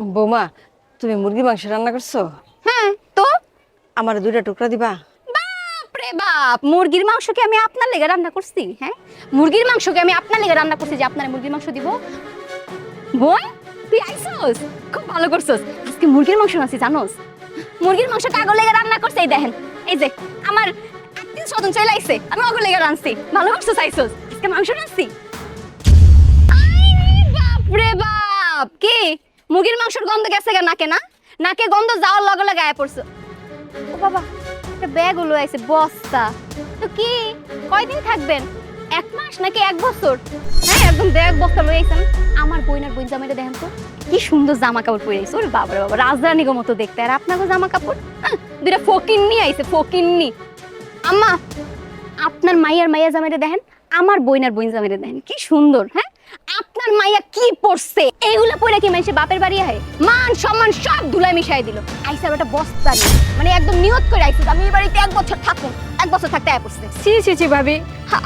বৌমা তুমি মুরগি মাংস রান্না করছ? হ্যাঁ তো? আমার দুইটা টুকরা দিবা। বাপরে বাপ! মুরগির মাংস কি আমি আপনার লেগে রান্না করছি হ্যাঁ? মুরগির মাংস কি আমি আপনার লেগে রান্না করছি যে আপনার মুরগির মাংস দিব? বোন তুই আইসোস? খুব ভালো করছস। আজকে মুরগির মাংস রান্নাছি জানোস? মুরগির মাংস কাগজ লেগে রান্না করছে এই দেখেন। এই যে আমার আত্মীয় স্বজন চলে আইছে আমি অগর লেগে রান্নাছি ভালো করছস আইসোস? আজকে মাংস আইরে বাপরে বাপ! কি? মুরগির মাংসের গন্ধ গেছে গা নাকে না? নাকে গন্ধ যাওয়ার লগে লগে আয়া পড়ছো। ও বাবা একটা ব্যাগ হলো আইছে বস্তা। তো কি? কয়দিন থাকবেন? এক মাস নাকি এক বছর? হ্যাঁ একদম ব্যাগ বস্তা লই আইছেন। আমার বইনার বই জামাইটা দেখেন তো কি সুন্দর জামা কাপড় পরে আইছে। ওরে বাবা বাবা রাজরানী গো মতো দেখতে। আর আপনাকে জামা কাপড় হ্যাঁ, দুইটা ফকিন্নি আইছে ফকিন্নি। আম্মা আপনার মাইয়ার মাইয়া জামাইটা দেখেন আমার বইনার বইন জামাইটা দেখেন কি সুন্দর হ্যাঁ? আপনার মাইয়া কি পড়ছে? এইগুলা পরে কি মানুষের বাপের বাড়ি আহে? মান সম্মান সব ধুলাই মিশাই দিল। আইসা একটা বস্তা নিয়ে মানে একদম নিয়ত করে আইসি আমি এই বাড়িতে এক বছর থাকুন এক বছর থাকতে আয় পড়ছে। সি সি সি ভাবি।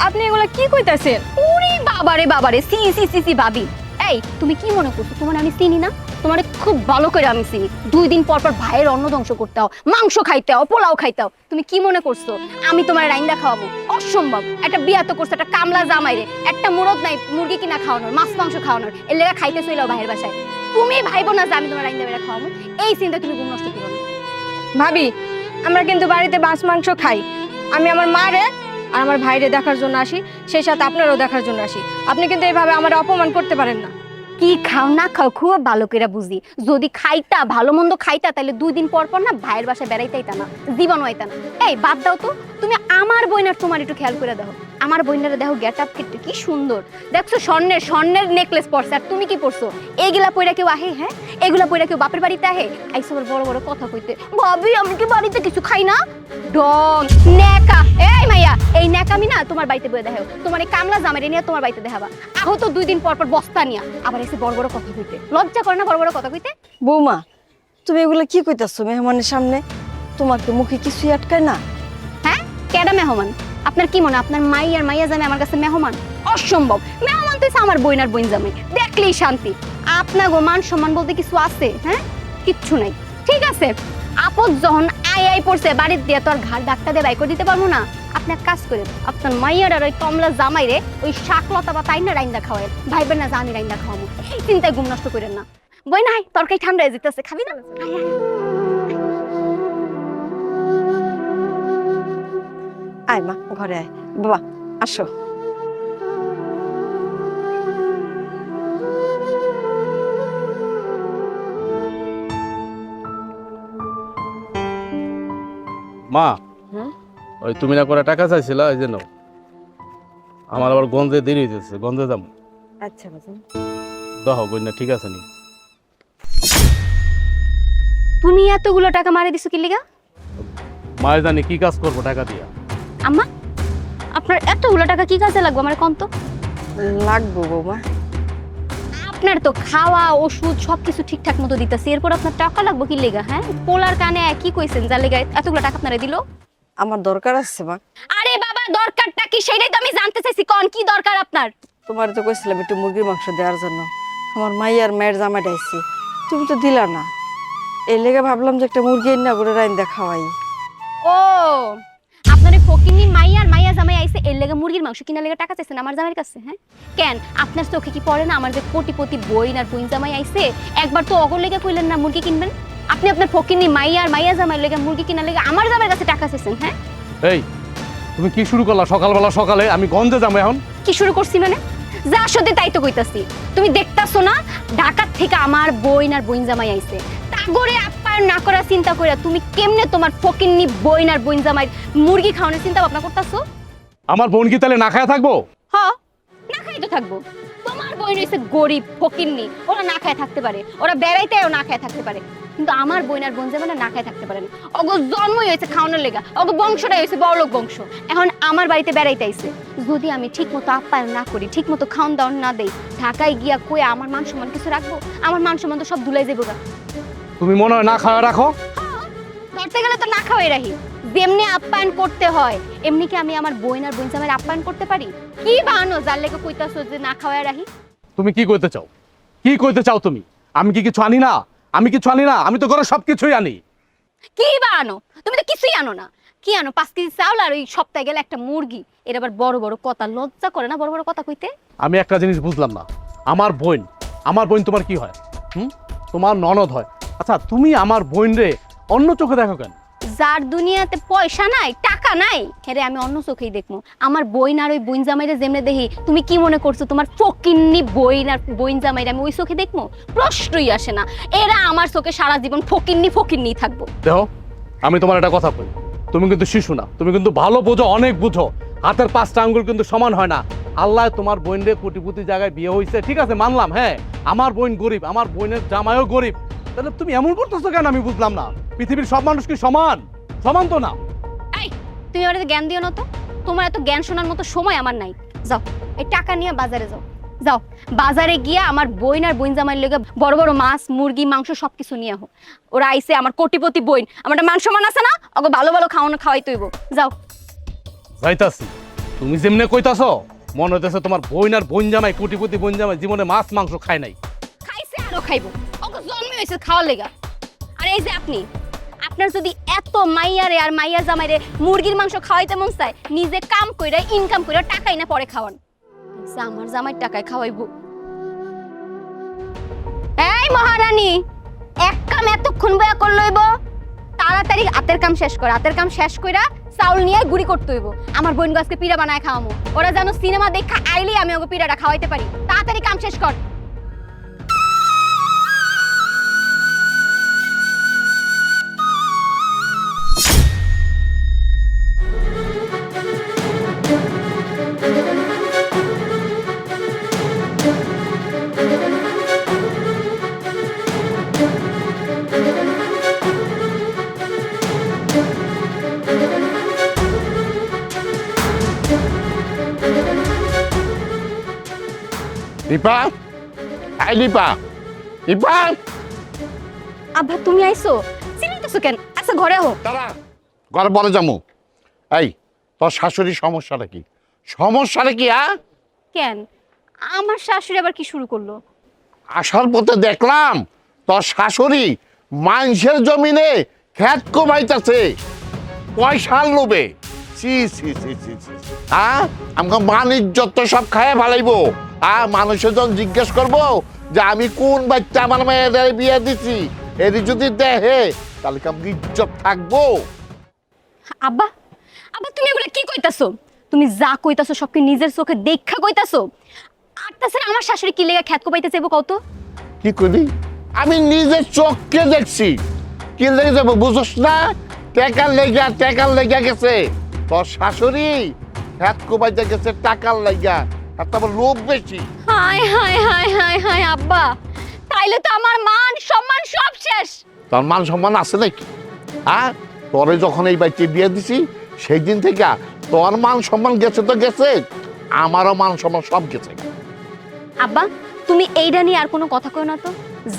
আপনি এগুলো কি কইতাছেন? ওরে বাবারে বাবারে সি সি সি সি ভাবি। এই তুমি কি মনে করছ? তোমার আমি চিনি না? তোমার খুব ভালো করে আমি চিনি। দুই দিন পর পর ভাইয়ের অন্ন ধ্বংস করতে হও, মাংস খাইতে হও, পোলাও খাইতে তুমি কি মনে করছ? আমি তোমার রাইন্দা খাওয়াবো। অসম্ভব। একটা বিয়া তো করছ, একটা কামলা জামাইরে একটা মুরদ নাই, মুরগি কিনা খাওয়ানোর, মাছ মাংস খাওয়ানোর। এর লেগা খাইতে চইলাও ভাইয়ের বাসায়। তুমি ভাইবো না যে আমি তোমার রাইন্দা বেড়া খাওয়াবো। এই চিন্তা তুমি গুণ নষ্ট করো ভাবি, আমরা কিন্তু বাড়িতে মাছ মাংস খাই। আমি আমার মারে আর আমার ভাইরে দেখার জন্য আসি, সেই সাথে আপনারও দেখার জন্য আসি। আপনি কিন্তু এইভাবে আমার অপমান করতে পারেন না। কি খাও, না খাও, খুব ভালো করে বুঝি। যদি খাইতা, ভালো মন্দ খাইতা তাহলে দুই দিন পর পর না ভাইয়ের বাসায় বেড়াইতাইতা না জীবন হইতা না। এই, বাদ দাও তো, তুমি আমার বইনার তোমার একটু খেয়াল করে দেখো। আমার বইনারে দেখো গেট আপ কিন্তু কি সুন্দর। দেখছ স্বর্ণের স্বর্ণের নেকলেস পরছে। আর তুমি কি পরছো? এইগুলা পইরা কেউ আহে হ্যাঁ? এগুলা পইরা কেউ বাপের বাড়িতে আহে? আইসো আবার বড় বড় কথা কইতে। ভাবি আমি কি বাড়িতে কিছু খাই না? ডং নেকা এই মাইয়া এই নেকামি না তোমার বাড়িতে বয়ে দেখাও তোমার এই কামলা জামাইরে নিয়ে তোমার বাড়িতে দেখাবা। আহো তো দুই দিন পর পর বস্তা নিয়া। আবার এসে বড় বড় কথা কইতে। লজ্জা করে না বড় বড় কথা কইতে? বৌমা তুমি এগুলো কি কইতাছো মেহমানের সামনে? তোমাকে মুখে কিছুই আটকায় না। হ্যাঁ? কেডা মেহমান? আপনার কি মনে? আপনার মাই আর মাইয়া জামাই আমার কাছে মেহমান? অসম্ভব। মেহমান তো আমার বইনার বইন জামাই। দেখলেই শান্তি। আপনার মান সম্মান বলতে কিছু আছে হ্যাঁ? কিচ্ছু নাই। ঠিক আছে? আপদ যখন আই আই পড়ছে, বাড়ির দিয়ে তোর আর ঘাট ডাক্তার দিয়ে বাই করে দিতে পারব না। আপনি এক কাজ করেন, আপনার মাইয়ার আর ওই কমলা জামাইরে ওই শাকলতা বা তাই না রাইন্দা খাওয়ায়। ভাইবেন না জানি রাইন্দা খাওয়াবো। এই চিন্তায় ঘুম নষ্ট করেন না। বই নাই, তরকারি ঠান্ডা যেতেছে, খাবি না? আয়, মা ঘরে আয়। বাবা আসো। মা ওই তুমি না করে টাকা চাইছিলা ওই জন্য আমার আবার গন্ধে দেরি হইতেছে গন্ধে দাম আচ্ছা বাজান দহ ঠিক আছে নি। তুমি এতগুলো টাকা মারি দিছো কি লিগা? মায়ের জানি কি কাজ করব টাকা দিয়া। আম্মা আপনার এতগুলো টাকা কি কাজে লাগবে আমার কন্ত লাগবো বৌমা। আপনার তো খাওয়া ওষুধ সবকিছু ঠিকঠাক মতো দিতেছে। এরপর আপনার টাকা লাগবে কি লেগা হ্যাঁ? পোলার কানে কি কইছেন যার লেগা এতগুলো টাকা আপনারা দিল? আমার দরকার আছে মা। আরে বাবা দরকারটা কি সেটাই তো আমি জানতে চাইছি। কোন কি দরকার আপনার? তোমার তো কইছিলাম একটু মুরগির মাংস দেওয়ার জন্য। আমার মাই আর মায়ের জামা ডাইছি। তুমি তো দিলা না। এই লেগে ভাবলাম যে একটা মুরগি না করে রাইন দেখাওয়াই ও ফকিনি মাইয়ার মাইয়া জামাই আইছে এর লেগে মুরগির মাংস কিনা লেগে টাকা চাইছেন আমার জামাইয়ের কাছে হ্যাঁ? কেন? আপনার চোখে কি পড়ে না আমার যে কোটিপতি বইন আর বইন জামাই আইছে? একবার তো অগর লেগে কইলেন না মুরগি কিনবেন? আপনি আপনার ফকিনি মাইয়ার মাইয়া জামাইয়ের লেগে মুরগি কিনা লেগে আমার জামাইয়ের কাছে টাকা চাইছেন হ্যাঁ? এই তুমি কি শুরু করলা সকালবেলা সকালে? আমি গন্ধে যাব এখন। কি শুরু করছি মানে? যা সত্যি তাই তো কইতাছি। তুমি দেখতাছো না ঢাকার থেকে আমার বইন আর বইন জামাই আইছে। তাগরে আপ্যায়ন না করার চিন্তা কইরা তুমি কেমনে তোমার ফকিন্নি বইন আর বইন জামাই মুরগি খাওয়ানোর চিন্তা ভাবনা করতাছো? আমার বোন কি তাহলে না খায়া থাকব? হ্যাঁ না খাই তো থাকব। তোমার বই রয়েছে গরিব ফকিন্নি। ওরা না খায় থাকতে পারে। ওরা বেড়াইতেও না খায় থাকতে পারে। কিন্তু আমার বইন আর বোন যেমন না খায় থাকতে পারে না। অগো জন্মই হয়েছে খাওয়ানোর লেগা। অগো বংশটাই হয়েছে বড়লোক বংশ। এখন আমার বাড়িতে বেড়াইতে আইছে। যদি আমি ঠিক মতো আপ্যায়ন না করি ঠিক মতো খাওয়ান দাওয়ান না দেই ঢাকায় গিয়া কয়ে আমার মান সম্মান কিছু রাখব? আমার মান সম্মান তো সব ধুলাই যাব তুমি মনে হয় না খাওয়া রাখো? ধরতে গেলে তো না খাওয়াই রাহি যেমনি আপ্যায়ন করতে হয় এমনি কি আমি আমার বইন আর বোন জামাইয়ের আপ্যায়ন করতে পারি? কি বানো যার লেগে কইতাছো যে না খাওয়াই রাহি তুমি কি কইতে চাও? কি কইতে চাও তুমি? আমি কি কিছু আনি না? আমি কিছু আনি না? আমি তো ঘরে সবকিছুই আনি। কি বা আনো তুমি তো কিছুই আনো না। কি আনো? পাঁচ কেজি চাউল আর ওই সপ্তাহে গেলে একটা মুরগি। এর আবার বড় বড় কথা লজ্জা করে না বড় বড় কথা কইতে? আমি একটা জিনিস বুঝলাম না। আমার বোন আমার বোন তোমার কি হয়? হুম? তোমার ননদ হয়। আচ্ছা তুমি আমার বোন রে অন্য চোখে দেখো কেন? যার দুনিয়াতে পয়সা নাই, টাকা নাই, হেরে আমি অন্য চোখেই দেখব। আমার বইন আর ওই বইন জামাইরে যেমনে দেখি, তুমি কি মনে করছ, তোমার ফকিন্নি বইন আর বইন জামাইরে আমি ওই চোখে দেখব? প্রশ্নই আসে না। এরা আমার চোখে সারা জীবন ফকিন্নি ফকিন্নি থাকব। দেখো, আমি তোমার একটা কথা বলি তুমি কিন্তু শিশু না, তুমি কিন্তু ভালো বোঝো, অনেক বুঝো। হাতের পাঁচটা আঙ্গুল কিন্তু সমান হয় না। আল্লাহ তোমার বোন রে কোটিপতি জায়গায় বিয়ে হয়েছে ঠিক আছে, মানলাম হ্যাঁ। আমার বোন গরিব, আমার বোনের জামাইও গরিব। তাহলে তুমি এমন করতেছো কেন আমি বুঝলাম না? পৃথিবীর সব মানুষ কি সমান? সমান তো না। এই তুমি আমার জ্ঞান দিও না তো? তোমার এত জ্ঞান শোনার মতো সময় আমার নাই। যাও এই টাকা নিয়ে বাজারে যাও। যাও বাজারে গিয়ে আমার বইন আর বইন জামাইয়ের লেগে বড় বড় মাছ মুরগি মাংস সব কিছু নিয়ে আহো। ওরা আইসে আমার কোটিপতি বইন আমার মান সম্মান আছে না? ওকে ভালো ভালো খাওয়ানো খাওয়াই তৈব যাও। যাইতাছি। তুমি যেমনে কইতাছো মনে হইতেছে তোমার বোন আর বোন জামাই কোটিপতি বোন জামাই জীবনে মাছ মাংস খায় নাই। খাইছে আরও খাইবো। ওকে খাওয়ার আর এই যে আপনি, আপনার যদি এত মাইয়ারে আর মাইয়া জামাইরে মুরগির মাংস খাওয়াইতে মন চায়, নিজে কাম ইনকাম টাকাই না পরে খাওয়ান। আমার জামাই টাকায় খাওয়াইবো। এই মহারানী, এক কাম এতক্ষণ বয়া কর লইব তাড়াতাড়ি হাতের কাম শেষ কর হাতের কাম শেষ কইরা চাউল নিয়ে গুড়ি করতে হইব। আমার বোন গাছকে পিড়া বানায় খাওয়ামো। ওরা যেন সিনেমা দেখা আইলেই আমি ওকে পিড়াটা খাওয়াইতে পারি। তাড়াতাড়ি কাম শেষ কর। দীপা? আই দীপা। দীপা? আব্বা তুমি আইছো? চিনিতেছো কেন? আচ্ছা ঘরে হো দাঁড়া ঘরে বলে যামু। এই তোর শাশুড়ির সমস্যাটা কি? সমস্যাটা কি হ্যাঁ? কেন? আমার শাশুড়ি আবার কি শুরু করল? আসার পথে দেখলাম তোর শাশুড়ি মানুষের জমিনে খেত কমাইতেছে। পয়সার লোভে। সি সি সি সি সি হ্যাঁ? আমাকে তো সব খায় ভালাইবো হ্যাঁ মানুষের যখন জিজ্ঞেস করব যে আমি কোন বাচ্চা আমার মেয়েদের বিয়ে দিছি? এটি যদি দেখে তাহলে কি আমাকে ইজ্জত থাকব? আব্বা আব্বা তুমি এগুলো কি কইতাছো? তুমি যা কইতাছো সব কি নিজের চোখে দেখা কইতাছো? আর তাছাড়া আমার শাশুড়ি কি লেগে খ্যাত কোপাইতে চাইব কত কি করি আমি নিজের চোখকে দেখছি। কি লেগে যাব বুঝোস না? টাকার লেগা টাকার লেগা গেছে। তোর শাশুড়ি হাত কোবাইতে গেছে টাকার লেগা আর তারপর লোভ বেশি। হায় হায় হায় হায় হায় আব্বা। তাইলে তো আমার মান সম্মান সব শেষ। তোর মান সম্মান আছে নাকি? হ্যাঁ? তোরে যখন এই বাড়িতে বিয়ে দিছি সেই দিন থেকে তোর মান সম্মান গেছে তো গেছে আমারও মান সম্মান সব গেছে। আব্বা তুমি এইটা নিয়ে আর কোনো কথা কই না তো।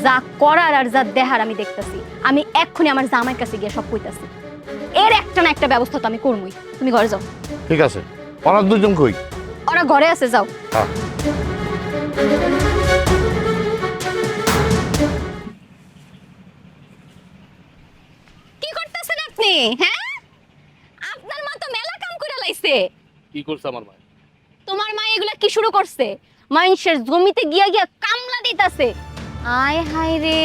যা করার আর যা দেহার আমি দেখতাছি। আমি এক্ষুনি আমার জামাইয়ের কাছে গিয়ে সব কইতাছি। এর একটা না একটা ব্যবস্থা তো আমি করবই তুমি ঘরে যাও। ঠিক আছে। ওরা দুজন কই? ওরা ঘরে আছে যাও। কি করতেছেন আপনি? হ্যাঁ? আপনার মা তো মেলা কাম করে লাইছে। কি করছে আমার ভাই তোমার মা এগুলা কি শুরু করছে? মানুষের জমিতে গিয়া গিয়া কামলা দিতাছে। আয় হায় রে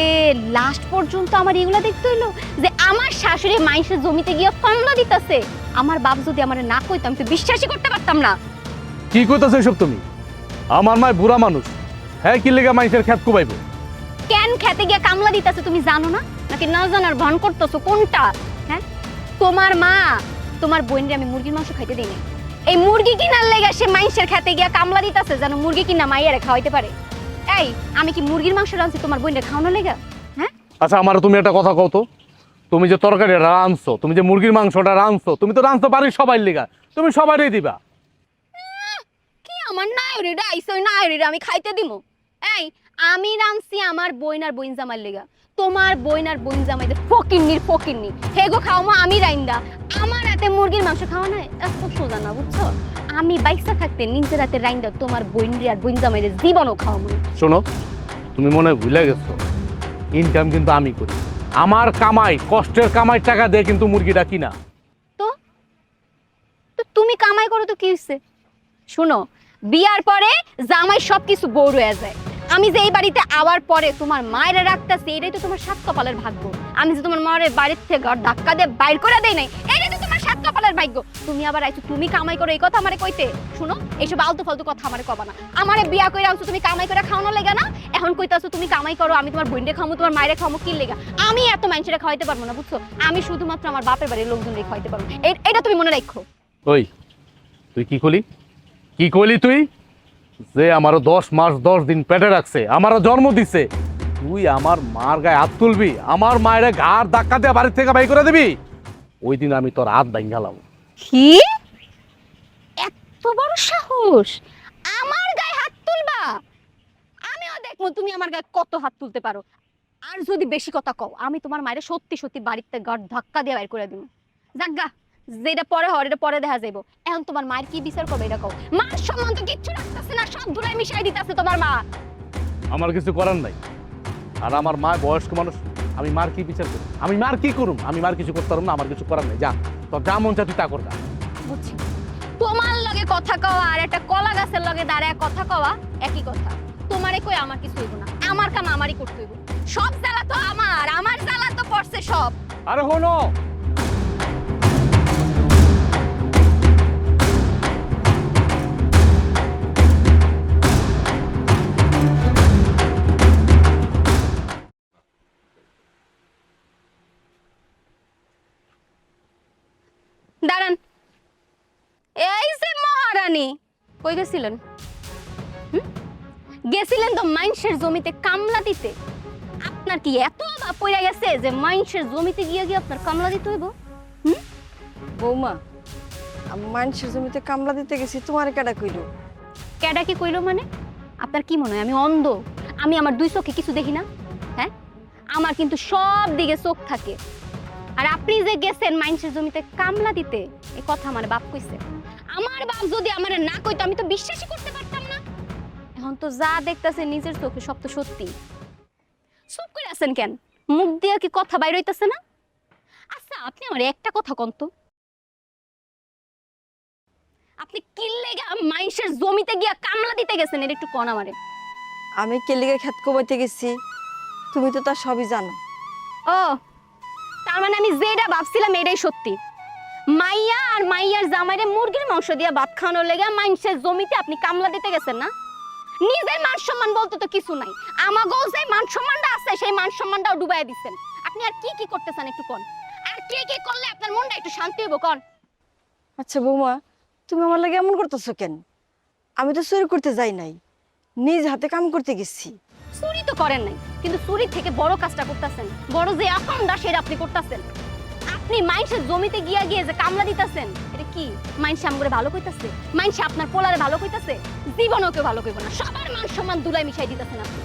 লাস্ট পর্যন্ত আমার এগুলা দেখতে হইল যে আমার শাশুড়ি মাইসের জমিতে গিয়া কামলা দিতাছে। আমার বাপ যদি আমার না কইতো আমি তো বিশ্বাসই করতে পারতাম না। কি কইতাছো এসব তুমি? আমার মায় বুড়া মানুষ। হ্যাঁ কি লেগে মানুষের খ্যাত কুবাইবো? কেন খেতে গিয়া কামলা দিতাছে তুমি জানো না? নাকি না জানার ভান করতেছো? কোনটা? হ্যাঁ? তোমার মা তোমার বোনরে আমি মুরগির মাংস খাইতে দিই এই মুরগি কিনার লেগে সে মাইসের খেতে গিয়া কামলা দিতাছে যেন মুরগি কিনা মাইয়ারে খাওয়াইতে পারে। এই আমি কি মুরগির মাংস রাঁধছি তোমার বোনরে খাওয়ানো লেগা? হ্যাঁ? আচ্ছা আমার তুমি একটা কথা কও তো। তুমি যে তরকারি রাঁধছো তুমি যে মুরগির মাংসটা রাঁধছো তুমি তো রাঁধছো বাড়ির সবাই লেগা। তুমি সবারই দিবা। কি আমার নায়রে রাইস ওই নায়রে আমি খাইতে দিমু। এই আমি রাঁধছি আমার বইন আর বইন জামার লেগা। তোমার বইন আর বইন জামাইদের ফকিন্নির ফকিন্নি। হেগো খাওয়ামো আমি রাইন্দা। আমার রাতে মুরগির মাংস খাওয়া নাই এত সোজা না বুঝছ? আমি বাইসা থাকতে নিজের রাতে রাইন্দা তোমার বইন আর বইন জামাইদের জীবনও খাওয়ামো শোনো তুমি মনে হয় ভুলে গেছো ইনকাম কিন্তু আমি করি। আমার কামাই কষ্টের কামাই টাকা দিয়ে কিন্তু মুরগিটা কিনা। তো? তো তুমি কামাই করো তো কি হচ্ছে শুনো বিয়ার পরে জামাই সব কিছু বড় হয়ে যায়। আমি যে এই বাড়িতে আওয়ার পরে তোমার মায়েরা রাখতেছি এটাই তো তোমার সাত কপালের ভাগ্য। আমি যে তোমার মায়ের বাড়ির থেকে ঘর ধাক্কা দিয়ে বাইর করে দেই নাই এটাই তো সাত কপালের ভাগ্য। তুমি আবার আইছো, তুমি কামাই করো, এই কথা আমারে কইতে। শুনো, এইসব আলতু ফালতু কথা আমারে কবা না। আমারে বিয়া করে আনছো, তুমি কামাই করে খাওয়ানো লেগা না? এখন কইতাছো, তুমি কামাই করো, আমি তোমার বোনরে খামো তোমার মায়ের খামো কি লেগা? আমি এত মানুষেরা খাওয়াইতে পারব না, বুঝছ? আমি শুধুমাত্র আমার বাপের বাড়ির লোকজনকে খাওয়াইতে পারব এটা তুমি মনে রাখো। ওই, তুই কি কলি? কি করলি তুই? যে আমারও দশ মাস, দশ দিন পেটে রাখছে, আমারও জন্ম দিছে। তুই আমার মার গায়ে হাত তুলবি, আমার মায়ের ঘাড় ধাক্কা দিয়ে বাড়ির থেকে বাই করে দিবি? ওই দিন আমি তোর হাত ভাঙ্গালাম। কি? এত বড় সাহস! আমার গায়ে হাত তুলবা? আমিও দেখব তুমি আমার গায়ে কত হাত তুলতে পারো। আর যদি বেশি কথা কও আমি তোমার মায়ের সত্যি সত্যি বাড়িতে গাড় ধাক্কা দিয়ে বের করে দিব। জাগা যেটা পরে হয় এটা পরে দেখা যাইব। এখন তোমার মায়ের কি বিচার করবে এটা কও। মার সম্মান তো কিচ্ছু রাখতেছে না সব ধুলাই মিশাই দিতেছে তোমার মা। আমার কিছু করার নাই। আর আমার মা বয়স্ক মানুষ আমি মার কি বিচার করি আমি মার কি করুম? আমি মার কিছু করতে পারব না আমার কিছু করার নেই। যা তোর যা মন চা তুই তা কর যা। বুঝছি। তোমার লগে কথা কওয়া আর একটা কলা গাছের লগে দাঁড়ায় কথা কওয়া একই কথা। তোমারে কই আমার কিছু হইব না। আমার কাম আমারই করতে হইব। সব জ্বালা তো আমার আমার জ্বালা তো পড়ছে সব। আরে হনো কই গেছিলেন? হুম? গেছিলেন তো মাইনসের জমিতে কামলা দিতে। আপনার কি এত পড়ে গেছে যে মাইনসের জমিতে গিয়ে গিয়ে আপনার কামলা দিতে হইব? বৌমা আমি মানুষের জমিতে কামলা দিতে গেছি তোমার কেডা কইলো? ক্যাডা কি কইলো মানে? আপনার কি মনে হয় আমি অন্ধ? আমি আমার দুই চোখে কিছু দেখি না? হ্যাঁ? আমার কিন্তু সব দিকে চোখ থাকে। আর আপনি যে গেছেন মাইনসের জমিতে কামলা দিতে এই কথা আমার বাপ কইছে। আমার বাপ যদি আমার না কইতো আমি তো বিশ্বাসই করতে পারতাম না। এখন তো যা দেখতাছে নিজের চোখে সব তো সত্যি। চুপ করে আছেন কেন? মুখ দিয়ে কি কথা বাইর হইতাছে না? আচ্ছা আপনি আমার একটা কথা কন্ত আপনি কিল্লে মাইনসের জমিতে গিয়া কামলা দিতে গেছেন এটা একটু কন আমারে। আমি কেলিগে খেত কমাইতে গেছি। তুমি তো তার সবই জানো। ও তার মানে আমি যেটা ভাবছিলাম এটাই সত্যি। মাইয়া আর মাইয়ার জামাইরে মুরগির মাংস দিয়া ভাত খাওয়ানোর লেগে মাইনসের জমিতে আপনি কামলা দিতে গেছেন না? নিজের মান সম্মান বলতে তো কিছু নাই। আমাগো যে মান সম্মানটা আছে সেই মান সম্মানটাও ডুবাই দিচ্ছেন আপনি আর কি কি করতেছেন একটু কন? আর কি কি করলে আপনার মনটা একটু শান্তি হইব কন? আচ্ছা বৌমা তুমি আমার লাগে এমন করতেছো কেন? আমি তো চুরি করতে যাই নাই। নিজ হাতে কাম করতে গেছি। চুরি তো করেন নাই কিন্তু চুরি থেকে বড় কাজটা করতেছেন। বড় যে আকামটা সেটা আপনি করতেছেন। আপনি মাইনসের জমিতে গিয়া গিয়ে যে কামলা এটা কি? মাইনসে ভালো কইতাছে? মাইনসে আপনার পোলারে ভালো কইতাছে? জীবনও কেউ ভালো কইব না। সবার মান দুলাই মিশাই দিতেছেন আপনি।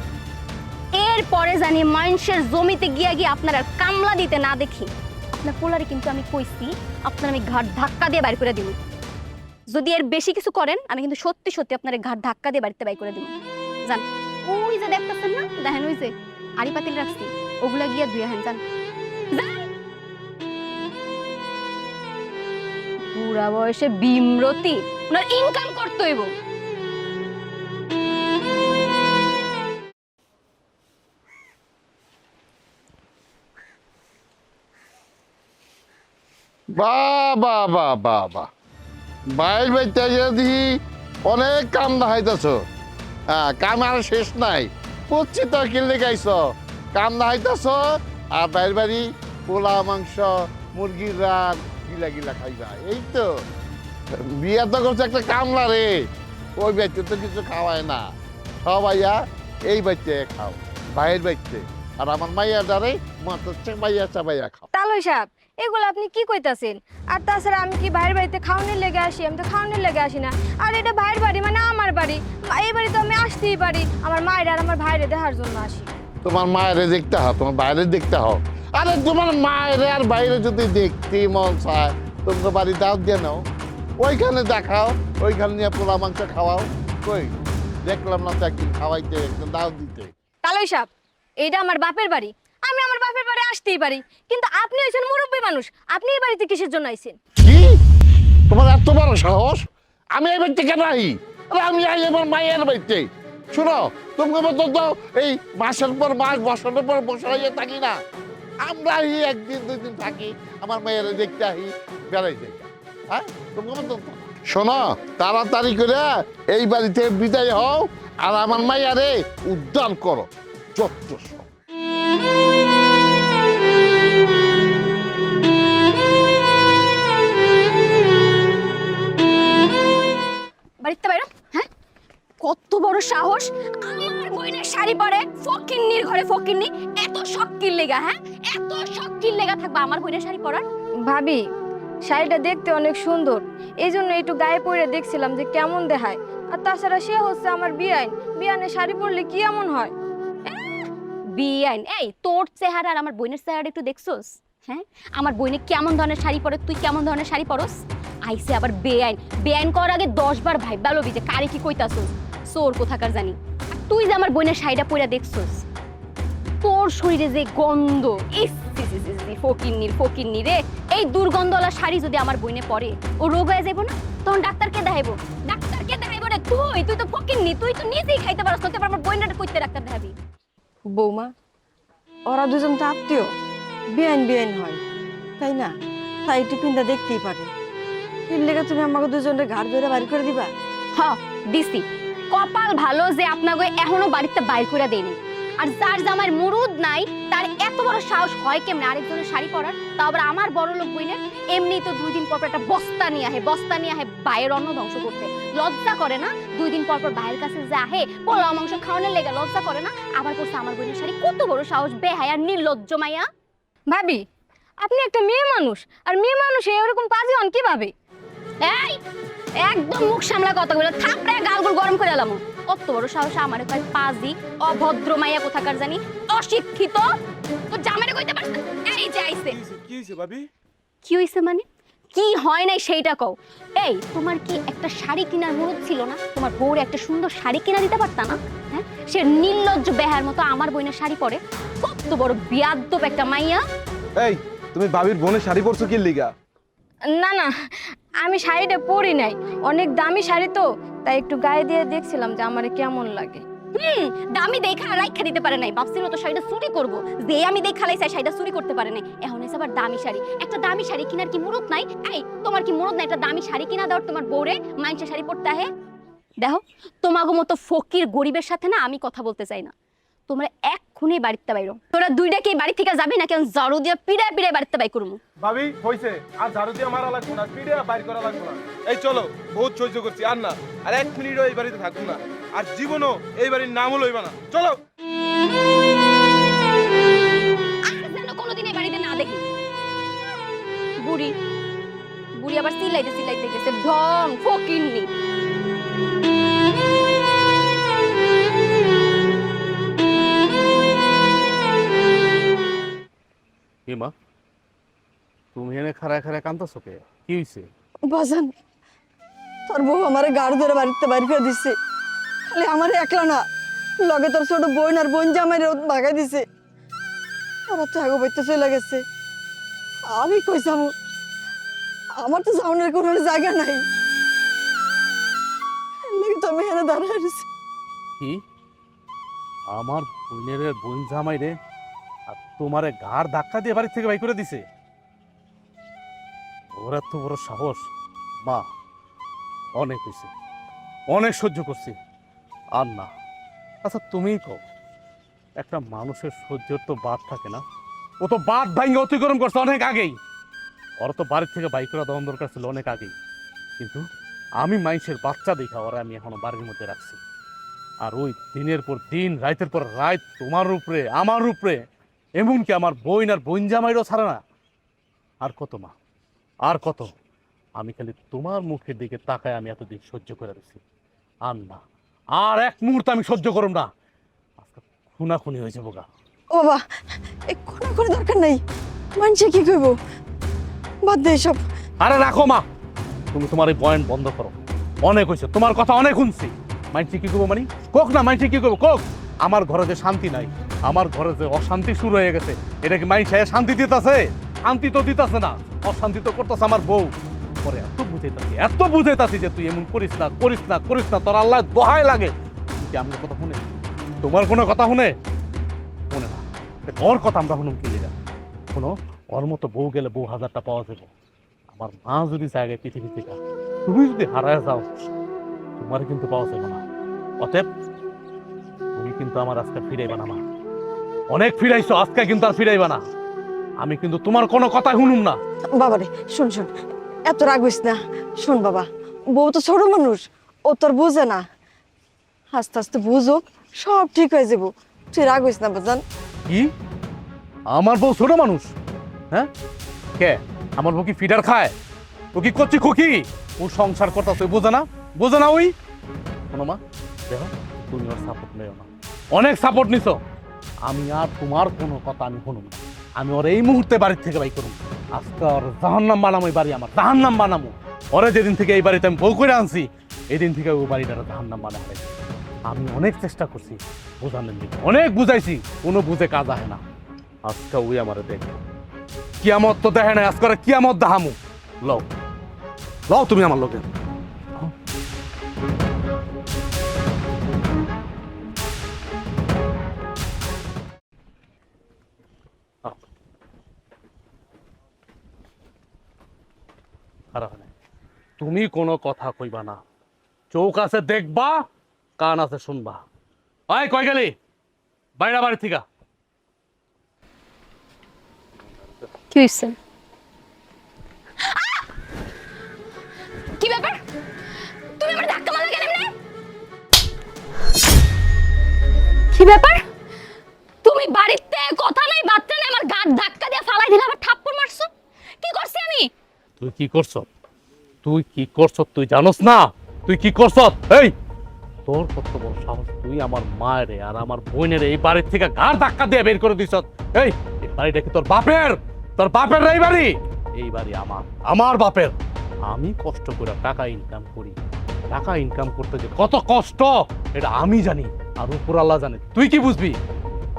এরপরে জানি মাইনসের জমিতে গিয়া গিয়ে আপনার আর কামলা দিতে না দেখি। আপনার পোলারে কিন্তু আমি কইছি, আপনার আমি ঘাট ধাক্কা দিয়ে বাইর করে দিব। যদি এর বেশি কিছু করেন, আমি কিন্তু সত্যি সত্যি আপনার ঘাট ধাক্কা দিয়ে বাড়িতে বাইর করে দিব। জান, ওই যে দেখতেছেন না? দেখেন ওই যে আড়ি পাতিল রাখছি, ওগুলা গিয়া ধুয়ে হেন যান বুড়া বয়সে বিমরতি, ওনার ইনকাম করতে অনেক হ্যাঁ শেষ নাই। তো কিনলে আর বাড়ি পোলা, মাংস, মুরগির রান গিলা গিলা খাইবা। এই তো, বিয়া তো করছে একটা কামলা রে। ওই বাইতে তো কিছু খাওয়ায় না। সবাইয়া এই বাইতে খাও বাইরের বাইতে আর আমার মাইয়া ডারে মাত্র চাবাইয়া চাবাইয়া খাও। তালই সাহেব, এগুলো আপনি কি কইতাছেন? আর তাছাড়া আমি কি ভাইয়ের বাড়িতে খাওয়ানোর লেগে আসি? আমি তো খাওয়ানোর লেগে আসি না। আর এটা ভাইয়ের বাড়ি মানে আমার বাড়ি। এই বাড়ি তো আমি আসতেই পারি। আমার মায়ের আর আমার ভাইরে দেখার জন্য আসি। তোমার মায়ের দেখতে হও তোমার বাইরে দেখতে হও। আরে তোমার মায়ের আর বাইরে যদি দেখতে মন চায় তোমাকে বাড়ি দাও দিয়ে নাও। ওইখানে দেখাও ওইখানে নিয়ে পোলা মাংস খাওয়াও। কই? দেখলাম না তো একদিন খাওয়াইতে একদিন দাও দিতে। তালই সাহেব এইটা আমার বাপের বাড়ি। আমি আমার বাপের বাড়ি আসতেই পারি। কিন্তু আপনি হয়েছেন মুরব্বী মানুষ। আপনি এই বাড়িতে কিসের জন্য আইছেন? কি? তোমার এত বড় সাহস? আমি এই বাড়িতে কেন আই? আমি আই আমার মায়ের বাড়িতে। শোনো, তোমার মতো তো এই মাসের পর মাস বছরের পর বছর হয়ে থাকি না। আমরা এই একদিন দুই দিন থাকি, আমার মেয়ের দেখতে আহি বেড়াই যাই। হ্যাঁ তোমার মতো তো। শোনো, তাড়াতাড়ি করে এই বাড়িতে বিদায় হও, আর আমার মাইয়ারে উদ্ধার করো যত বাড়িতে বাইরো। কত বড় সাহস। আমার বইনের শাড়ি পরে ফকিন্নির ঘরে ফকিন্নি এত শক্তির লেগা হ্যাঁ? এত শক্তির লেগা থাকবা আমার বইনের শাড়ি পরার? ভাবি শাড়িটা দেখতে অনেক সুন্দর। এই জন্য একটু গায়ে পরে দেখছিলাম যে কেমন দেখায়। আর তাছাড়া সে হচ্ছে আমার বিয়াইন। বিয়ানে শাড়ি পরলে কি এমন হয়? বিআইন এই তোর চেহারা আর আমার বোনের চেহারা একটু দেখছোস? হ্যাঁ? আমার বইনে কেমন ধরনের শাড়ি পরে তুই কেমন ধরনের শাড়ি পরস? আইসে আবার বেআইন। বেআইন করার আগে দশ বার ভাইবা লবি যে কারে কি কইতাছোস? সোর কোথাকার জানি। তুই যে আমার বোনের শাড়িটা পইরা দেখছোস তোর শরীরে যে গন্ধ ফকিন্নির ফকিন্নি রে। এই দুর্গন্ধওয়ালা শাড়ি যদি আমার বইনে পরে ও রোগ হয়ে যাব না? তখন ডাক্তারকে দেখাইবো? ডাক্তারকে দেখাইবো রে? তুই তুই তো ফকিন্নি তুই তো নিজেই খাইতে পারস তোকে আমার বইনাটা কইতে ডাক্তার দেখাবি। বৌমা ওরা দুজন তো আত্মীয় বিয়াইন বিয়াইন হয় তাই না? তাই টিফিনটা দেখতেই পারে। এর লেগে তুমি আমাকে দুজনের ঘাড় ধরে বাড়ি করে দিবা? হ দিছি। কপাল ভালো যে আপনাকে এখনও বাড়িতে বাইর করে দেয়নি। আর যার জামার মুরুদ নাই তার এত বড় সাহস হয় কেমনে আরেকজনের শাড়ি পরার? তা আবার আমার বড় লোক বইনের এমনি তো দুই দিন পর পর একটা বস্তা নিয়ে আহে বস্তা নিয়ে আহে বাইরের অন্ন ধ্বংস করতে। লজ্জা করে না? দুই দিন পর পর বাইরের কাছে যে আহে পোলাও মাংস খাওয়ানোর লেগে লজ্জা করে না? আবার করছে আমার বোনের শাড়ি। কত বড় সাহস বেহায় আর নির্লজ্জ মাইয়া। ভাবি আপনি একটা মেয়ে মানুষ আর মেয়ে মানুষ এরকম পাজি হন কীভাবে? এই একদম মুখ সামলা কথা বলে থাপড়ে গালগুল গরম করে এলাম। কত বড় সাহস আমারে কয় পাজি অভদ্র মাইয়া কোথাকার জানি অশিক্ষিত। তো জামাইরে কইতে পারছ? এই যে আইছে। কি হয়েছে ভাবি? কি হইছে মানে? কি হয় নাই সেইটা কও। এই তোমার কি একটা শাড়ি কেনার মুরত ছিল না? তোমার বউরে একটা সুন্দর শাড়ি কিনা দিতে পারতা না? হ্যাঁ? সে নির্লজ্জ বেহার মতো আমার বইনের শাড়ি পরে। কত বড় বিয়াদ্দপ একটা মাইয়া। এই তুমি ভাবির বোনের শাড়ি পরছো কি লিগা? না না আমি শাড়িটা পরি নাই। অনেক দামি শাড়ি তো, তাই একটু গায়ে দিয়ে দেখছিলাম যে আমার কেমন লাগে। হুম, দামি দেখা রাইখা দিতে পারে নাই। ভাবছিল তো শাড়িটা চুরি করব। যে আমি দেখা লাইছি শাড়িটা চুরি করতে পারে নাই। এখন এসে আবার দামি শাড়ি। একটা দামি শাড়ি কিনার কি মুরত নাই? এই, তোমার কি মুরত নাই? একটা দামি শাড়ি কিনা দেওয়ার তোমার বউরে মাইনসে শাড়ি পরতে আহে। দেখো, তোমাগো মতো ফকির গরিবের সাথে না আমি কথা বলতে চাই না। তোমরা এক এক্ষুনি বাড়িতে বাইরো। তোরা দুইটা কি বাড়ি থেকে যাবি না কেন জড়ো দিয়ে পিড়ায় পিড়ায় বাড়িতে বাই করব? ভাবি হইছে। আর ঝাড়ু দিয়ে মারা লাগবো না পিড়ে বাইর করা লাগবো না। এই চলো বহুত সহ্য করছি আর না আর এক মিনিটও এই বাড়িতে থাকব না। আর জীবনও এই বাড়ির নামও লইবা না। চলো। কোনোদিন এই বাড়িতে না দেখি। বুড়ি বুড়ি আবার চিল্লাইতে চিল্লাইতে গেছে। ঢং ফকিরনি কি মা তুমি এনে খারায় খারায় কান্দছো কে? কি হইছে? বাজান তোর বউ আমারে গাড় ধরে বাড়িতে বাড়ি করে দিচ্ছে খালি আমার একলা না লগে তোর ছোট বোন আর বোন জামাই ভাগাই দিছে। ওরা তো আগে বইতে চলে গেছে। আমি কইসাম আমার তো যাওয়ানোর কোনো জায়গা নাই। লাগি তো আমি এখানে দাঁড়ায় রয়েছি। কি? আমার বোনের বোন জামাই রে আর তোমারে ঘাড় ধাক্কা দিয়ে বাড়ি থেকে বাই করে দিছে। ওরা তো বড় সাহস। মা, অনেক হয়েছে। অনেক সহ্য করছি। আর না। আচ্ছা তুমিই কও, একটা মানুষের সহ্যের তো বাদ থাকে না। ও তো বাদ ভাঙ্গে অতিক্রম করছে অনেক আগেই। ওরা তো বাড়ির থেকে বাইক করা দেওয়ার দরকার ছিল অনেক আগেই। কিন্তু আমি মাইসের বাচ্চা দেখা ওরা আমি এখনও বাড়ির মধ্যে রাখছি। আর ওই দিনের পর দিন রাতের পর রাত তোমার উপরে, আমার উপরে এমনকি আমার বইন আর বোন জামাইরও ছাড়ে না। আর কত মা? আর কত? আমি খালি তোমার মুখের দিকে তাকায় আমি এতদিন সহ্য করে দিছি। আর না আর এক মুহূর্ত আমি সহ্য করব না। আজকে খুনাখুনি হয়ে যাব গা ও বাবা এই কোনো দরকার নাই। মানুষে কি করব? বাদ দে এসব। আরে রাখো মা তুমি তোমার এই পয়েন্ট বন্ধ করো। অনেক হয়েছে তোমার কথা অনেক শুনছি। মাইনসি কি করব মানে? কোক না মাইনসি কি করব? কোক আমার ঘরে যে শান্তি নাই আমার ঘরে যে অশান্তি শুরু হয়ে গেছে, এটা কি মাই সাহেব শান্তি দিতেছে? শান্তি তো দিতেছে না, অশান্তি তো করতেছে আমার বউ। পরে এত বুঝাইতাছি এত বুঝাইতাছি যে তুই এমন করিস না করিস না করিস না, তোর আল্লাহ দোহাই লাগে। কি আমার কথা শুনে? তোমার কোনো কথা শুনে? শুনে না। ওর কথা আমরা শুনুন কি শোনো, ওর মতো বউ গেলে বউ হাজারটা পাওয়া যাবে। আমার মা যদি জায়গায় পৃথিবী থেকে, তুমি যদি হারায় যাও, তোমার কিন্তু পাওয়া যাবে না। অতএব, তুমি কিন্তু আমার আজকে ফিরে না মা অনেক ফিরাইছো আজকে কিন্তু আর ফিরাইবা না। আমি কিন্তু তোমার কোনো কথা শুনুম না। বাবা রে শোন শোন। এত রাগ হইস না। শোন বাবা বউ তো ছোট মানুষ ও তোর বুঝে না। আস্তে আস্তে বুঝুক সব ঠিক হয়ে যাব। তুই রাগ হইস না বাজান। কি? আমার বউ ছোট মানুষ? হ্যাঁ? কে? আমার বউ কি ফিডার খায়? ও কি করছি খুকি? ও সংসার কথা তুই বোঝে না? বোঝে না ওই? শোনো মা দেখো তুমি ওর সাপোর্ট নেও না। অনেক সাপোর্ট নিছো। আমি আর তোমার কোনো কথা আমি শুনুম না। আমি ওর এই মুহূর্তে বাড়ির থেকে বাই করুম। আজকে ওর জাহান্নাম বানামো এই বাড়ি আমার, জাহান্নাম বানামো। ওরে যেদিন থেকে এই বাড়িতে আমি বউ করে আনছি এই দিন থেকে ও বাড়িটার জাহান্নাম বানায় ফেলেছে। আমি অনেক চেষ্টা করছি, বোঝানোর দিকে অনেক বুঝাইছি, কোনো বুঝে কাজ আহে না। আজকে ওই আমার দেখ। কিয়ামত তো দেখে না আজকে কিয়ামত দেখামু। লও। লও তুমি আমার লোকে তুমি কোনো কথা কইবা না। চৌক আছে দেখবা, কান আছে শুনবা। আয় কয় গেলি? বাইরা বাড়ি থেকে। কি ব্যাপার? তুমি আমার ধাক্কা মারলে কেন কি ব্যাপার? তুমি বাড়িতে কথা নাই বার্তা নাই, আমার গাত ধাক্কা দিয়ে ফালাই দিলে, আবার থাপ্পড় মারছো? কি করছি আমি? তুই কি করছ তুই কি করছ তুই জানোস না? তুই কি করছ এই তোর কত বড় সাহস, তুই আমার মায়ের আর আমার বোনের এই বাড়ির থেকে গার ধাক্কা দিয়ে বের করে দিছ এই এই বাড়িটা কি তোর বাপের? তোর বাপের এই বাড়ি? এই বাড়ি আমার আমার বাপের। আমি কষ্ট করে টাকা ইনকাম করি। টাকা ইনকাম করতে যে কত কষ্ট, এটা আমি জানি আর উপর আল্লাহ জানে। তুই কি বুঝবি?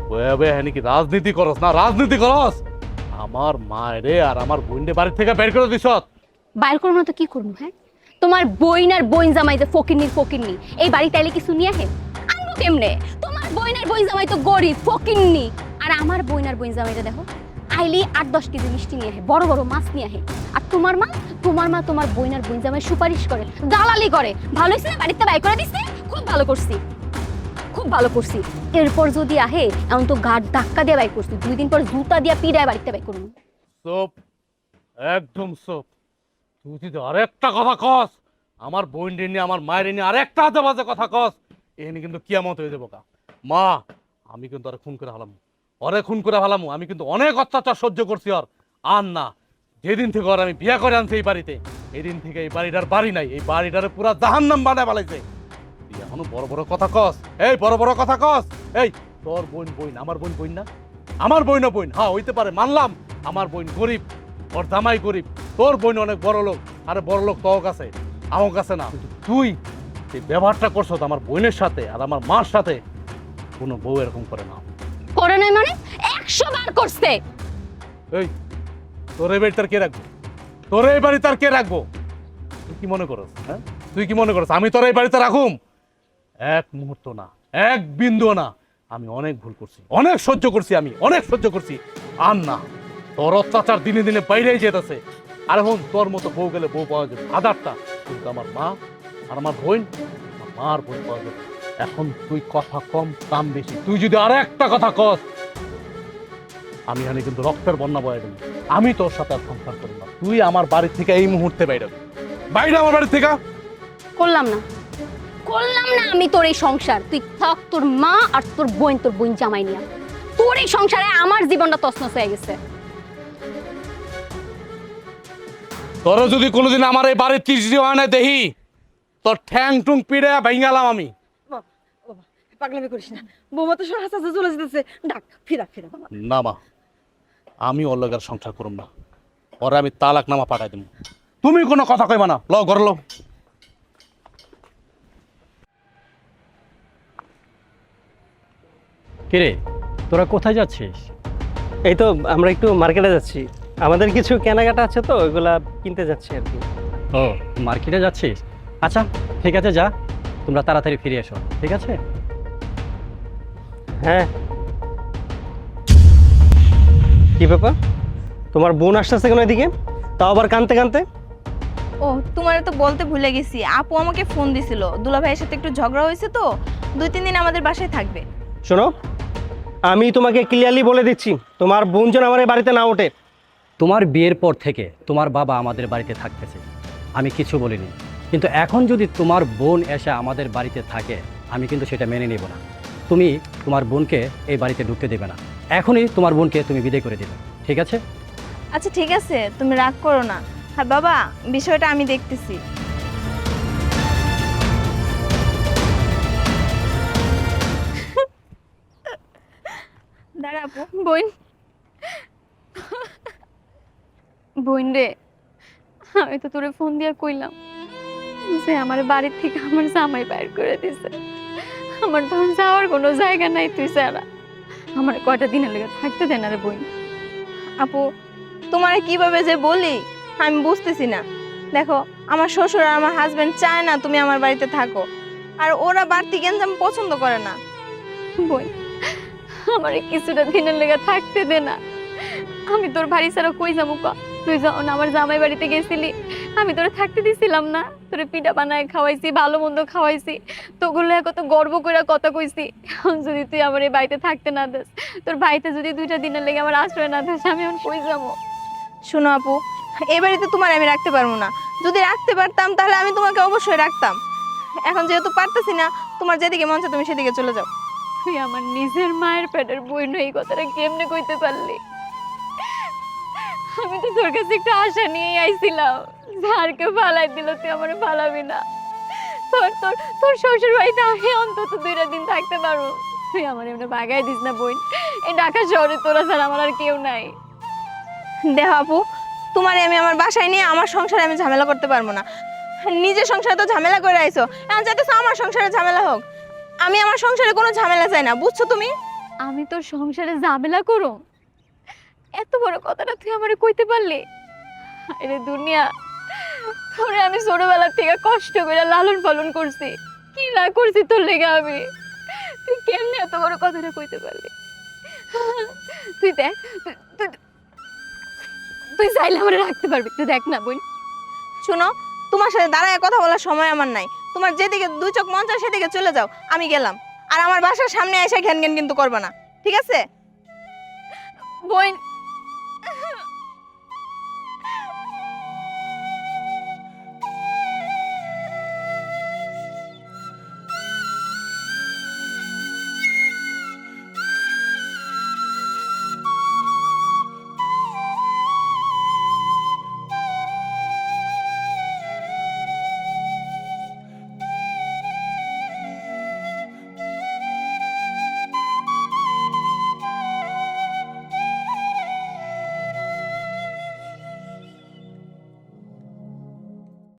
হ্যাঁ কি রাজনীতি করস না? রাজনীতি করস? আমার মায়ের আর আমার বোনদের বাড়ি থেকে বের করে দিছ। বাইর করব না তো কি করব হ্যাঁ? তোমার বইন আর বইন জামাই যে ফকিরনির ফকিরনি এই বাড়িতে এলে কিছু নিয়ে আহে? আনব কেমনে? তোমার বইন আর বইন জামাই তো গরিব ফকিরনি আর আমার বইন আর বইন জামাইটা দেখো, আইলি আট দশ কেজি মিষ্টি নিয়ে আহে, বড় বড় মাছ নিয়ে আহে। আর তোমার মা তোমার মা তোমার বইন আর বইন জামাই সুপারিশ করে, দালালি করে। ভালো হয়েছে না? বাড়িতে বাই করে দিচ্ছে খুব ভালো করছি। খুব ভালো করছি। এরপর যদি আহে, এমন তো গাঢ় ধাক্কা দিয়ে বাই করছি। দুই দিন পর জুতা দিয়ে পিড়ায় বাড়িতে বাই করুন সোপ, একদম সোপ। তুই যদি আরেকটা কথা কস, আমার বোন নিয়ে, আমার মায়ের নিয়ে আরেকটা আজে বাজে কথা কস এখানে কিন্তু কিয়ামত হয়ে যাব কা মা, আমি কিন্তু আরে খুন করে হালাম অরে খুন করে হালাম আমি কিন্তু অনেক অত্যাচার সহ্য করছি আর। আর না, যেদিন থেকে ওর আমি বিয়ে করে আনছি এই বাড়িতে, এদিন থেকে এই বাড়িটার বাড়ি নাই। এই বাড়িটারে পুরা জাহান্নাম বানায় বানাইছে এখনও বড় বড় কথা কস। এই বড় বড় কথা কস। এই তোর বোন বোন আমার বোন বোন না? আমার বোন বোন হ্যাঁ হইতে পারে মানলাম। আমার বোন গরিব ওর জামাই গরিব। তোর বোন অনেক বড় লোক। আরে বড় লোক তোর কাছে আমার কাছে না। তুই যে ব্যবহারটা করছ আমার বোনের সাথে আর আমার মার সাথে কোনো বউ এরকম করে না। করে নাই মানে? একশো বার করছে। এই তোর এই বাড়ি তার কে রাখব? তোর এই বাড়ি তার কে রাখব? তুই কি মনে করস হ্যাঁ? তুই কি মনে করস আমি তোর এই বাড়িতে রাখুম? এক মুহূর্ত না, এক বিন্দু না। আমি অনেক ভুল করছি, অনেক সহ্য করছি আমি, অনেক সহ্য করছি। আর না, তোর অত্যাচার দিনে দিনে বাইরেই যেতেছে। আর এখন তোর মতো বউ গেলে বউ পাওয়া যাবে হাজারটা। কিন্তু আমার মা আর আমার বোন, আমার মার পাওয়া যাবে এখন তুই কথা কম, দাম বেশি। তুই যদি আর একটা কথা কস, আমি এখানে কিন্তু রক্তের বন্যা বয়ে দেবো আমি তোর সাথে আর সংসার করি না। তুই আমার বাড়ি থেকে এই মুহূর্তে বাইরে বাইরে আমার বাড়ি থেকে? করলাম না। করলাম না আমি তোর এই সংসার। তুই থাক তোর মা আর তোর বোন তোর বোন জামাই নিয়া। তোর এই সংসারে আমার জীবনটা তছনছ হয়ে গেছে। তোরা যদি কোনোদিন আমার এই বাড়ির কিস্তি হয় না দেখি তোর ঠ্যাং টুং পিড়ে ভেঙ্গালাম আমি। পাগলামি করিস না। বৌমা তো সহাস আছে চলে যেতেছে। ডাক ফিরা ফিরা বাবা। না মা আমি ওর লগার সংসার করুম না। ওরা আমি তালাক নামা পাঠাই দেবো তুমি কোনো কথা কইবা না। ল ঘর লো কিরে তোরা কোথায় যাচ্ছিস? এই তো আমরা একটু মার্কেটে যাচ্ছি। আমাদের কিছু কেনাকাটা আছে তো ওইগুলা কিনতে যাচ্ছি আর কি। ও মার্কেটে যাচ্ছিস? আচ্ছা ঠিক আছে যা। তোমরা তাড়াতাড়ি ফিরে এসো ঠিক আছে? হ্যাঁ। কি ব্যাপার? তোমার বোন আসতেছে কেন এদিকে? তাও আবার কানতে কানতে? ও তোমার তো বলতে ভুলে গেছি। আপু আমাকে ফোন দিছিল। দুলা ভাইয়ের সাথে একটু ঝগড়া হয়েছে তো দুই তিন দিন আমাদের বাসায় থাকবে। শোনো আমি তোমাকে ক্লিয়ারলি বলে দিচ্ছি তোমার বোন যেন আমার এই বাড়িতে না ওঠে। তোমার বিয়ের পর থেকে তোমার বাবা আমাদের বাড়িতে থাকতেছে। আমি কিছু বলিনি। কিন্তু এখন যদি তোমার বোন এসে আমাদের বাড়িতে থাকে আমি কিন্তু সেটা মেনে নেব না। তুমি তোমার বোনকে এই বাড়িতে ঢুকতে দেবে না। এখনই তোমার বোনকে তুমি বিদায় করে দেবে। ঠিক আছে? আচ্ছা ঠিক আছে। তুমি রাগ করো না। হ্যাঁ বাবা বিষয়টা আমি দেখতেছি। আপু বোন। বোন রে আমি তো তোরে ফোন দিয়ে কইলাম যে আমার বাড়ির থেকে আমার জামাই বাইর করে দিছে। আমার যাওয়ার কোনো জায়গা নাই তুই সারা আমার কয়টা দিনের লেগে থাকতে দেন রে বোন। আপু তোমারে কীভাবে যে বলি আমি বুঝতেছি না। দেখো আমার শ্বশুর আর আমার হাজবেন্ড চায় না তুমি আমার বাড়িতে থাকো। আর ওরা বাড়তি গেঞ্জাম পছন্দ করে না। বোন আমার কিছুটা দিনের লেগে থাকতে দে না। আমি তোর বাড়ি ছাড়া কই যাব কা? তুই যখন আমার জামাই বাড়িতে গেছিলি। আমি তোরে থাকতে দিছিলাম না। তোরে পিঠা বানায় খাওয়াইছি, ভালো মন্দ খাওয়াইছি। তোগুলো কত গর্ব করে কথা কইছি। যদি তুই আমার এই বাড়িতে থাকতে না দেস, তোর বাড়িতে যদি দুইটা দিনের লেগে আমার আশ্রয় না দেস, আমি এখন কই যাব? শোনো আপু এই বাড়িতে তোমার আমি রাখতে পারব না। যদি রাখতে পারতাম, তাহলে আমি তোমাকে অবশ্যই রাখতাম। এখন যেহেতু পারতেছি না, তোমার যেদিকে মন চায় তুমি সেদিকে চলে যাও। তুই আমার নিজের মায়ের পেটের বই এই কথাটা কেমনে কইতে পারলি? আমি তো তোর কাছে একটু আশা নিয়েই আইছিলাম কেউ ফালাই দিল, তুই আমার ফালাবি না। তোর তোর তোর শ্বশুর বাড়িতে আমি অন্তত দুইটা দিন থাকতে পারব। তুই আমার এমনি বাগাই দিস না, বোন। এই ঢাকা শহরে তোরা ছাড়া আমার আর কেউ নাই। দেখো আপু, তোমারে আমি আমার বাসায় নিয়ে আমার সংসারে আমি ঝামেলা করতে পারব না। নিজের সংসারে তো ঝামেলা করে আইছো, এখন চাইতেছো আমার সংসারে ঝামেলা হোক। আমি আমার সংসারে কোনো ঝামেলা চাই না বুঝছ তুমি? আমি তোর সংসারে ঝামেলা করো এত বড় কথাটা তুই আমারে কইতে পারলি? আরে দুনিয়া তোরে আমি ছোটবেলা থেকে কষ্ট করে লালন পালন করছি। কি না করছি তোর লেগে আমি? তুই কেমনে এত বড় কথাটা কইতে পারলি? তুই দেখ তুই চাইলে আমার রাখতে পারবি। তুই দেখ না বোন। শোনো তোমার সাথে দাঁড়ায় কথা বলার সময় আমার নাই। তোমার যেদিকে, দুই চোখ মন চায় সেদিকে চলে যাও, আমি গেলাম। আর আমার বাসার সামনে এসে ঘ্যান ঘ্যান কিন্তু করবে না, ঠিক আছে? বোন